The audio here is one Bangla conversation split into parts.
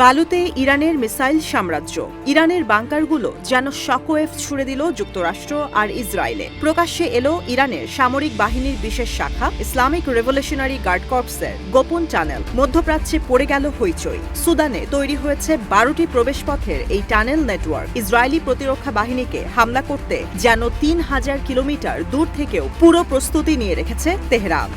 বালুতে ইরানের মিসাইল সাম্রাজ্য। ইরানের বাংকারগুলো যেন শকওয়েভ ছুড়ে দিল যুক্তরাষ্ট্র আর ইসরায়েলে। প্রকাশ্যে এলো ইরানের সামরিক বাহিনীর বিশেষ শাখা, ইসলামিক রেভলিউশনারি গার্ড কর্পসের গোপন টানেল। মধ্যপ্রাচ্যে পড়ে গেল হইচই। সুদানে তৈরি হয়েছে বারোটি প্রবেশপথের এই টানেল নেটওয়ার্ক। ইসরায়েলি প্রতিরক্ষা বাহিনীকে হামলা করতে যেন তিন হাজার কিলোমিটার দূর থেকেও পুরো প্রস্তুতি নিয়ে রেখেছে তেহরান।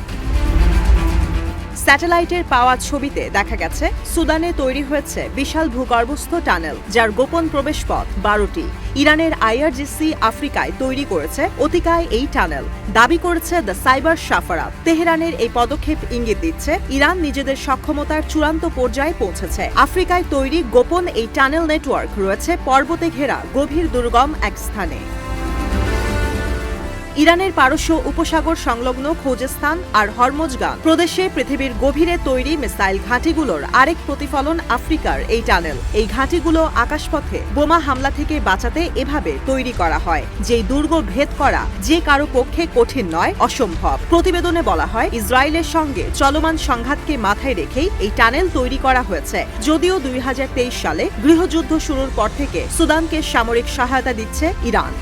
স্যাটেলাইটের পাওয়া ছবিতে দেখা গেছে, সুদানে তৈরি হয়েছে বিশাল ভূগর্ভস্থ টানেল, যার গোপন প্রবেশপথ বারোটি। ইরানের আইআরজিসি আফ্রিকায় তৈরি করেছে অতিকায় এই টানেল। দাবি করেছে দ্য সাইবার সাফারাত। তেহরানের এই পদক্ষেপ ইঙ্গিত দিচ্ছে, ইরান নিজেদের সক্ষমতার চূড়ান্ত পর্যায়ে পৌঁছেছে। আফ্রিকায় তৈরি গোপন এই টানেল নেটওয়ার্ক রয়েছে পর্বতে ঘেরা গভীর দুর্গম এক স্থানে। ইরানের পারস্য উপসাগর সংলগ্ন খোজেস্তান আর হরমোজগান প্রদেশে পৃথিবীর গভীরে তৈরি মিসাইল ঘাঁটিগুলোর আরেক প্রতিফলন আফ্রিকার এই টানেল। এই ঘাঁটিগুলো আকাশপথে বোমা হামলা থেকে বাঁচাতে এভাবে তৈরি করা হয়, যেই দুর্গ ভেদ করা যে কারও পক্ষে কঠিন নয়, অসম্ভব। প্রতিবেদনে বলা হয়, ইসরায়েলের সঙ্গে চলমান সংঘাতকে মাথায় রেখেই এই টানেল তৈরি করা হয়েছে। যদিও দুই হাজার তেইশ সালে গৃহযুদ্ধ শুরুর পর থেকে সুদানকে সামরিক সহায়তা দিচ্ছে ইরান।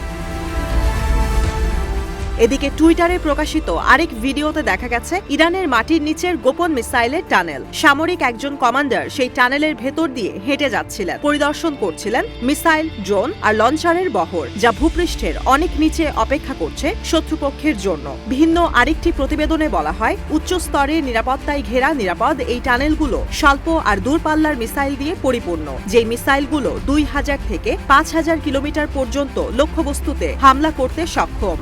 এদিকে টুইটারে প্রকাশিত আরেক ভিডিওতে দেখা গেছে ইরানের মাটির নিচের গোপন মিসাইলের টানেল। সামরিক একজন কমান্ডার সেই টানেলের ভেতর দিয়ে হেঁটে যাচ্ছিলেন। পরিদর্শন করছিলেন মিসাইল, ড্রোন আর লঞ্চারের বহর, যা ভূপৃষ্ঠের অনেক নিচে অপেক্ষা করছে শত্রুপক্ষের জন্য। ভিন্ন আরেকটি প্রতিবেদনে বলা হয়, উচ্চ স্তরের নিরাপত্তায় ঘেরা নিরাপদ এই টানেলগুলো স্বল্প আর দূরপাল্লার মিসাইল দিয়ে পরিপূর্ণ, যেই মিসাইলগুলো দুই হাজার থেকে পাঁচ হাজার কিলোমিটার পর্যন্ত লক্ষ্যবস্তুতে হামলা করতে সক্ষম।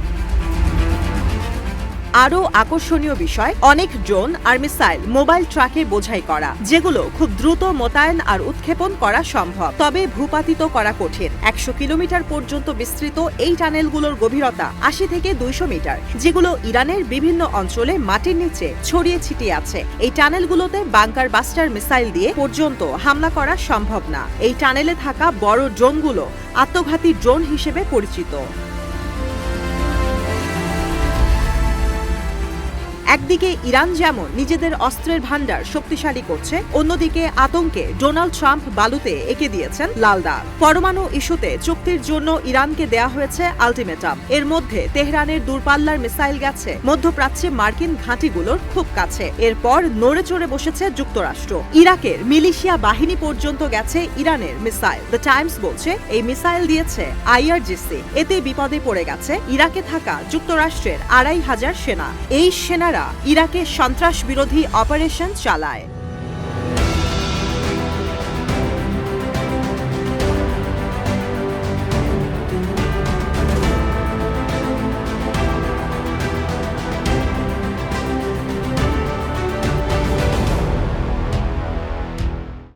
আরও আকর্ষণীয় বিষয়, অনেক ড্রোন আর মিসাইল মোবাইল ট্রাকে বোঝাই করা, যেগুলো খুব দ্রুত মোতায়েন আর উৎক্ষেপণ করা সম্ভব। তবে ভূপাতিত করা কঠিন। একশো কিলোমিটার পর্যন্ত বিস্তৃত এই টানেলগুলোর গভীরতা আশি থেকে দুইশো মিটার, যেগুলো ইরানের বিভিন্ন অঞ্চলে মাটির নিচে ছড়িয়ে ছিটিয়ে আছে। এই টানেলগুলোতে বাংকার বাস্টার মিসাইল দিয়ে পর্যন্ত হামলা করা সম্ভব না। এই টানেলে থাকা বড় ড্রোনগুলো আত্মঘাতী ড্রোন হিসেবে পরিচিত। একদিকে ইরান যেমন নিজেদের অস্ত্রের ভান্ডার শক্তিশালী করছে, অন্যদিকে আতঙ্কে ডোনাল্ড ট্রাম্প বালুতে এঁকে দিয়েছেন লালদা পরমাণু ইস্যুতে চুক্তির জন্য ইরানকে দেয়া হয়েছে আলটিমেটাম। এর মধ্যে তেহরানের দূরপাল্লার মিসাইল গেছে, মধ্যপ্রাচ্যে মার্কিন ঘাঁটিগুলোর খুব কাছে। এরপর নড়ে চড়ে বসেছে যুক্তরাষ্ট্র। ইরাকের মিলিশিয়া বাহিনী পর্যন্ত গেছে ইরানের মিসাইল। দ্য টাইমস বলছে, এই মিসাইল দিয়েছে আইআরজিসি। এতে বিপদে পড়ে গেছে ইরাকে থাকা যুক্তরাষ্ট্রের আড়াই হাজার সেনা। এই সেনারা ইরাকে সন্ত্রাস বিরোধী অপারেশন চালায়।